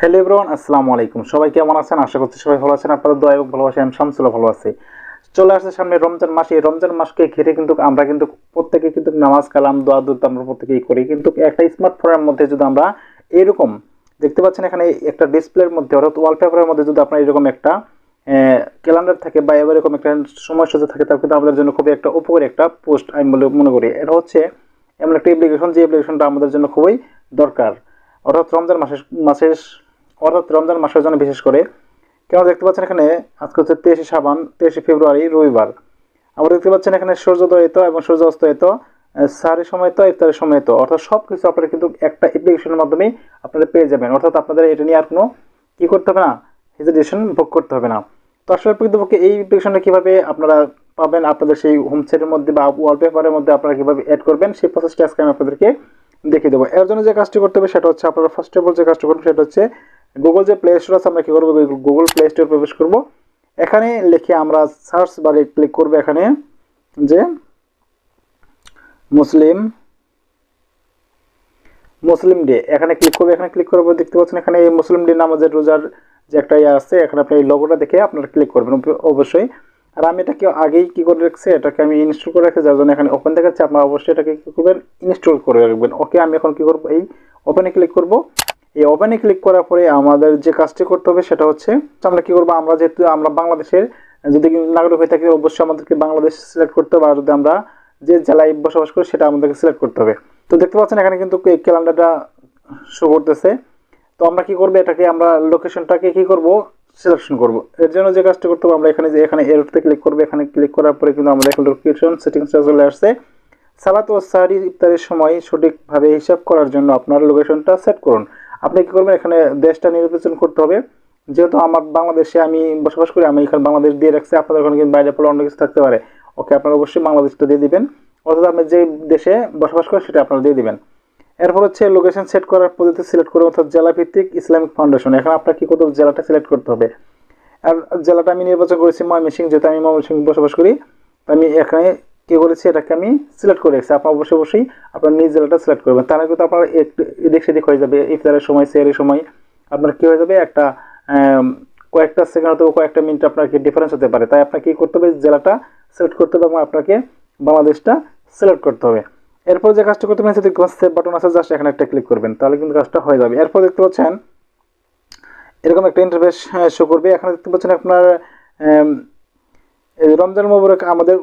Hello everyone আসসালামু আলাইকুম। সবাই কেমন আছেন? আশা করছি সবাই ভালো আছেন আপনাদের দোয়া এবং ভালোবাসা আমি শামসুল্লাহ ভালো আছি। চলে আসছে সামনে রমজান মাস। এই রমজান মাসকে ঘিরে কিন্তু আমরা কিন্তু প্রত্যেকে কিন্তু নামাজ, কালাম, দোয়া, দুধ আমরা প্রত্যেকেই করি। কিন্তু একটা স্মার্টফোনের মধ্যে যদি আমরা এরকম দেখতে পাচ্ছেন এখানে একটা ডিসপ্লের মধ্যে, অর্থাৎ ওয়ালপেপারের মধ্যে যদি আপনার এরকম একটা ক্যালেন্ডার থাকে বা এবার এরকম একটা সময়সূচি থাকে, তাহলে কিন্তু আমাদের জন্য খুবই একটা উপকারী একটা পোস্ট আমি বলে মনে করি। এটা হচ্ছে এমন একটা অ্যাপ্লিকেশন যে অ্যাপ্লিকেশনটা আমাদের জন্য খুবই দরকার। অর্থাৎ রমজান মাসের মাসের অর্থাৎ রমজান মাসের জন্য বিশেষ করে। কেন দেখতে পাচ্ছেন এখানে আজকে হচ্ছে তেইশে সাবান তেইশে ফেব্রুয়ারি, রবিবার। আমরা দেখতে পাচ্ছেন এখানে সূর্যোদয় তো এবং সূর্য অস্ত তো সারের সময় তো ইফতারের সময় তো অর্থাৎ সব কিছু আপনারা কিন্তু একটা অ্যাপ্লিকেশনের মাধ্যমেই আপনারা পেয়ে যাবেন। অর্থাৎ আপনাদের এটা নিয়ে আর কোনো কী করতে হবে না হেজিটেশন ভোগ করতে হবে না। তো আসলে প্রকৃতপক্ষে এই অ্যাপ্লিকেশনটা কীভাবে আপনারা পাবেন, আপনাদের সেই হোম মধ্যে বা ওয়ালপেপারের মধ্যে আপনারা কীভাবে অ্যাড করবেন, সেই প্রসেসটা আজকে আমি আপনাদেরকে দেখিয়ে দেবো। এর জন্য যে কাজটি করতে হবে সেটা হচ্ছে আপনারা ফার্স্ট অফ অল যে কাজটি করবেন সেটা হচ্ছে গুগল যে প্লে স্টোর আছে, আমরা কী করব? গুগল প্লে স্টোর প্রবেশ করব। এখানে লিখে আমরা সার্চ বারে ক্লিক করব এখানে যে মুসলিম মুসলিম ডে এখানে ক্লিক করবে, এখানে ক্লিক করব দেখতে পাচ্ছেন এখানে এই মুসলিম ডে নামাজের রোজার যে একটা ইয়ে আছে, এখানে আপনি এই লোগোটা দেখে আপনারা ক্লিক করবেন অবশ্যই। আর আমি এটাকে আগেই কী করে রেখেছি, এটাকে আমি ইনস্টল করে রাখছি, যার জন্য এখানে ওপেন দেখাচ্ছে, আপনারা অবশ্যই এটাকে কী করবেন ইনস্টল করে রাখবেন। ওকে আমি এখন কী করব? এই ওপেনে ক্লিক করব। এই ওপেনে ক্লিক করার পরে আমাদের যে কাজটি করতে হবে সেটা হচ্ছে আমরা কি করব? আমরা যেহেতু আমরা বাংলাদেশের যদি নাগরিক হয়ে থাকি, অবশ্যই আমাদেরকে বাংলাদেশ সিলেক্ট করতে হবে। আর যদি আমরা যে জেলায় বসবাস করি, সেটা আমাদেরকে সিলেক্ট করতে হবে। তো দেখতে পাচ্ছেন এখানে কিন্তু ক্যালেন্ডারটা শো করতেছে। তো আমরা কি করব? এটাকে আমরা লোকেশনটাকে কি করব? সিলেকশন করব। এর জন্য যে কাজটা করতে হবে, আমরা এখানে যে এখানে এরোতে ক্লিক করব। এখানে ক্লিক করার পরে কিন্তু আমাদের এখানে লোকেশন সেটিংসটা চলে আসছে। সালাত ও সাহারি ইফতারের সময় সঠিকভাবে হিসাব করার জন্য আপনার লোকেশনটা সেট করুন। আপনি কি করবেন? এখানে দেশটা নির্বাচন করতে হবে। যেহেতু আমার বাংলাদেশে আমি বসবাস করি, আমি এখানে বাংলাদেশ দিয়ে রাখছি। আপনাদের ওখানে কিন্তু বাইরে পড়ে অন্য কিছু থাকতে পারে। ওকে, আপনারা অবশ্যই বাংলাদেশটা দিয়ে দিবেন। অর্থাৎ আপনি যে দেশে বসবাস করেন, সেটা আপনারা দিয়ে দিবেন। এরপর হচ্ছে লোকেশন সেট করার পদ্ধতি সিলেক্ট করুন অর্থাৎ জেলা ভিত্তিক ইসলামিক ফাউন্ডেশন এখন আপনার কি করতে হবে? জেলাটা সিলেক্ট করতে হবে। আর জেলাটা আমি নির্বাচন করেছি ময়মনসিং যেহেতু আমি ময়মনসিং বসবাস করি আমি এখানে কি করেছি এটাকে আমি সিলেক্ট করে রেখেছি। আপনার অবশ্যই অবশ্যই আপনার নিজ জেলাটা সিলেক্ট করবেন। তাহলে কিন্তু আপনার একটু এদিক সেদিক হয়ে যাবে ইফতারের সময় সেয়ারের সময় আপনার কী হয়ে যাবে? একটা কয়েকটা সেকেন্ড অথবা কয়েকটা মিনিট আপনার কি ডিফারেন্স হতে পারে। তাই আপনাকে কী করতে হবে? জেলাটা সিলেক্ট করতে হবে এবং আপনাকে বাংলাদেশটা সিলেক্ট করতে হবে। এরপর যে কাজটা করতে পারেন সেভ বাটন আছে জাস্ট এখানে একটা ক্লিক করবেন। তাহলে কিন্তু কাজটা হয়ে যাবে। এরপর দেখতে পাচ্ছেন, এরকম একটা ইন্টারফেস শো করবে। এখানে দেখতে পাচ্ছেন আপনার রমজান মোবারক আমাদের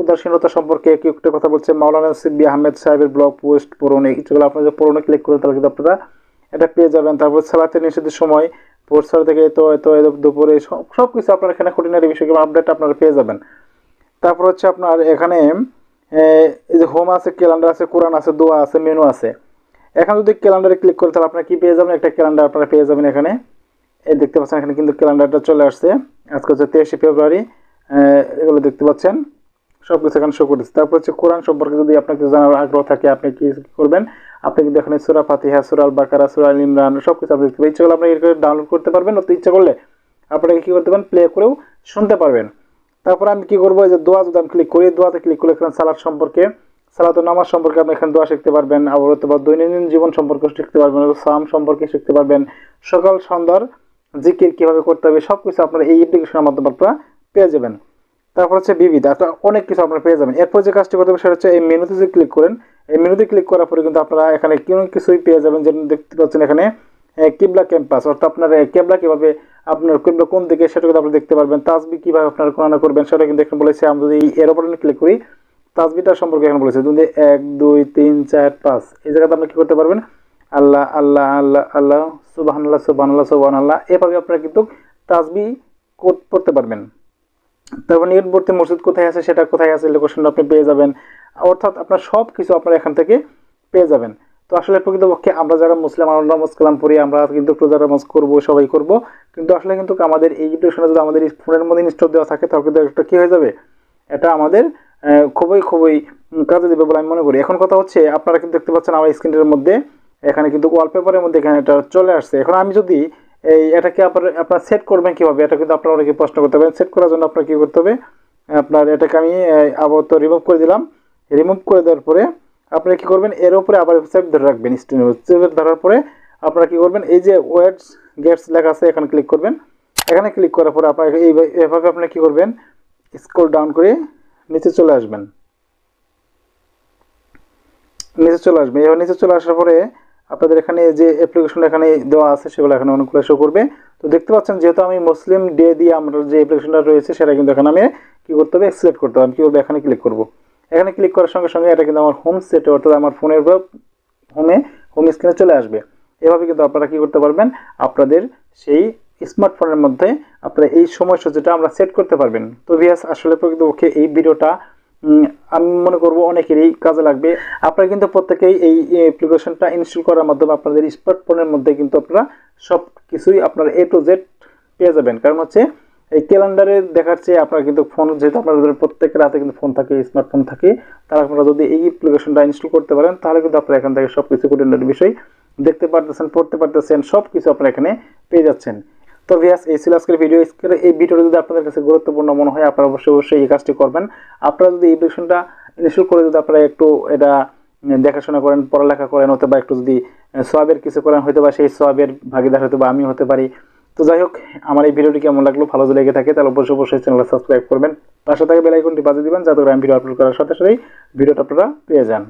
উদাসীনতা সম্পর্কে কি একটা কথা বলছে মাওলানা সিব্বি আহমেদ সাহেবের ব্লগ পোস্ট পড়ুন। এইগুলো আপনারা যে পড়ুনে ক্লিক করুন, তাহলে কিন্তু আপনারা এটা পেয়ে যাবেন। তারপর সালাতে নিষেধের সময় পোস্টার থেকে তো এত দুপুরে সব কিছু আপনার এখানে খুঁটিনারি বিষয়গুলো আপডেট আপনারা পেয়ে যাবেন। তারপর হচ্ছে আপনার এখানে এই যে হোম আছে ক্যালেন্ডার আছে, কোরআন আছে, দোয়া আছে মেনু আছে। এখানে যদি ক্যালেন্ডারে ক্লিক করে, তাহলে আপনারা কী পেয়ে যাবেন? একটা ক্যালেন্ডার আপনারা পেয়ে যাবেন এখানে। এই দেখতে পাচ্ছেন এখানে কিন্তু ক্যালেন্ডারটা চলে আসছে। আজকে হচ্ছে তেইশে ফেব্রুয়ারি। এগুলো দেখতে পাচ্ছেন। সব কিছু এখানে শো করেছে তারপর হচ্ছে কোরআন সম্পর্কে যদি আপনার কিছু জানার আগ্রহ থাকে, আপনি কি করবেন? আপনি কিন্তু এখানে সুরা ফাতিহা সুরাল বাকারা সুরাল ইমরান সব কিছু আপনি দেখতে পাবেন। ইচ্ছা করলে আপনি এর ডাউনলোড করতে পারবেন। অত ইচ্ছা করলে আপনাকে কী করতে পারেন প্লে করেও শুনতে পারবেন। তারপর আমি কি করব? যে দোয়া যদি আমি ক্লিক করি দোয়াতে ক্লিক করলে এখানে সালাদ সম্পর্কে সালাত নামাজ সম্পর্কে আপনি এখানে দোয়া শিখতে পারবেন। আবার অথবা দৈনন্দিন জীবন সম্পর্কে শিখতে পারবেন সাম সম্পর্কে শিখতে পারবেন। সকাল, সন্ধ্যার জিকির কীভাবে করতে হবে সব কিছু আপনারা এই অ্যাপ্লিকেশনের মাধ্যমে আপনারা পেয়ে যাবেন। তারপর হচ্ছে বিবিধ একটা অনেক কিছু আপনারা পেয়ে যাবেন। এরপর যে কাজটি করতে হবে সেটা হচ্ছে এই মেনুতে যে ক্লিক করেন, এই মেনুতে ক্লিক করার পরে কিন্তু আপনারা এখানে কোনো কিছুই পেয়ে যাবেন যেটা দেখতে পাচ্ছেন এখানে কিবলা ক্যাম্পাস। অর্থাৎ আপনার কেবলা কীভাবে আপনার কিবলা কোন দিকে সেটা কিন্তু আপনি দেখতে পারবেন। তাজবি কীভাবে আপনার কোরআনা করবেন সেটা কিন্তু এখানে বলেছে। আমরা যদি এর ওপরে ক্লিক করি তাজবিটার সম্পর্কে এখানে বলেছে। যদি এক, দুই, তিন, চার, পাঁচ। এই জায়গাতে আপনি কী করতে পারবেন? আল্লাহ আল্লাহ আল্লাহ আল্লাহ সুবাহ আল্লাহ সুবাহ আল্লাহ সুবাহ আল্লাহ এভাবে আপনারা কিন্তু তাজবি পড়তে পারবেন। তারপর নিকটবর্তী মসজিদ কোথায় আছে, সেটা কোথায় আছে লোকেশনটা আপনি পেয়ে যাবেন। অর্থাৎ আপনার সব কিছু আপনারা এখান থেকে পেয়ে যাবেন। তো আসলে প্রকৃতপক্ষে আমরা যারা মুসলিম, আমরা নামাজ কালাম পড়ি, আমরা কিন্তু রোজা নামাজ করব, সবাই করব। কিন্তু আসলে কিন্তু আমাদের এই ইউটিউশনে যদি আমাদের ফোনের মধ্যে ইনস্টল দেওয়া থাকে, তাহলে কিন্তু একটা কী হয়ে যাবে? এটা আমাদের খুবই খুবই কাজে দেবে বলে আমি মনে করি। এখন কথা হচ্ছে, আপনারা কিন্তু দেখতে পাচ্ছেন আমার স্ক্রিনের মধ্যে, এখানে কিন্তু ওয়ালপেপারের মধ্যে এখানে এটা চলে আসছে। এখন আমি যদি এই এটাকে আপনার আপনার সেট করবেন কীভাবে? এটা কিন্তু আপনারা অনেকে প্রশ্ন করতে পারেন। সেট করার জন্য আপনার কী করতে হবে? আপনার এটাকে আমি আবার তো রিমুভ করে দিলাম। রিমুভ করে দেওয়ার পরে আপনারা কী করবেন? এর উপরে আবার সেভ ধরে রাখবেন স্ক্রিনে সেভ ধরার পরে আপনারা কী করবেন? এই যে ওয়েটস গেটস লেখা আছে, এখানে ক্লিক করবেন। এখানে ক্লিক করার পরে আপনার এই এভাবে আপনি কী করবেন? স্ক্রল ডাউন করে নিচে চলে আসবেন। নিচে চলে আসবে এবার নিচে চলে আসার পরে আপনাদের এখানে যে অ্যাপ্লিকেশন এখানে দেওয়া আছে, সেগুলো এখানে অনেকগুলো শো করবে। তো দেখতে পাচ্ছেন, যেহেতু আমি মুসলিম ডে দিয়ে আমরা যে অ্যাপ্লিকেশনটা রয়েছে, সেটা কিন্তু এখানে আমি কী করতে হবে? সিলেক্ট করতে হবে। আমি কী করব? এখানে ক্লিক করব। এখানে ক্লিক করার সঙ্গে সঙ্গে এটা কিন্তু আমার হোম সেটে অর্থাৎ আমার ফোনের হোমে হোম স্ক্রিনে চলে আসবে। এভাবে কিন্তু আপনারা কী করতে পারবেন? আপনাদের সেই স্মার্টফোনের মধ্যে আপনারা এই সময়সূচিটা আমরা সেট করতে পারবেন। তো ভিয়াস আসলে প্রকৃতপক্ষে এই ভিডিওটা আমি মনে করব অনেকেরই কাজে লাগবে। আপনারা কিন্তু প্রত্যেকেই এই অ্যাপ্লিকেশনটা ইনস্টল করার মাধ্যমে আপনাদের স্মার্টফোনের মধ্যে কিন্তু আপনারা সব কিছুই আপনার এ টু জেড পেয়ে যাবেন। কারণ হচ্ছে, এই ক্যালেন্ডারে দেখার চেয়ে আপনারা কিন্তু ফোন যেহেতু আপনাদের প্রত্যেকের হাতে কিন্তু ফোন থাকে স্মার্টফোন থাকে, তারা আপনারা যদি এই অ্যাপ্লিকেশনটা ইনস্টল করতে পারেন, তাহলে কিন্তু আপনারা এখান থেকে সব কিছু কুটিনারি বিষয় দেখতে পারতেছেন, পড়তে পারতেছেন সব কিছু আপনারা এখানে পেয়ে যাচ্ছেন। তো এই ছিল আজকের ভিডিও এই ভিডিওটা যদি আপনাদের কাছে গুরুত্বপূর্ণ মনে হয়, আপনারা অবশ্যই অবশ্যই এই কাজটি করবেন। আপনারা যদি এই ইনস্টল করে যদি আপনারা একটু এটা দেখাশোনা করেন, পড়ালেখা করেন, অথবা একটু যদি সোয়াবের কিছু করেন হয়তো বা সেই সোয়াবের ভাগিদার হয়তো বা আমি হতে পারি। তো যাই হোক, আমার এই ভিডিওটি কেমন লাগল, ভালো যদি লেগে থাকে, তাহলে অবশ্যই অবশ্যই চ্যানেলটা সাবস্ক্রাইব করবেন। পাশে থেকে বেল আইকনটি বাজিয়ে দিবেন, যাতে করে আমি ভিডিও আপলোড করার সাথে সাথেই ভিডিওটা আপনারা পেয়ে যান।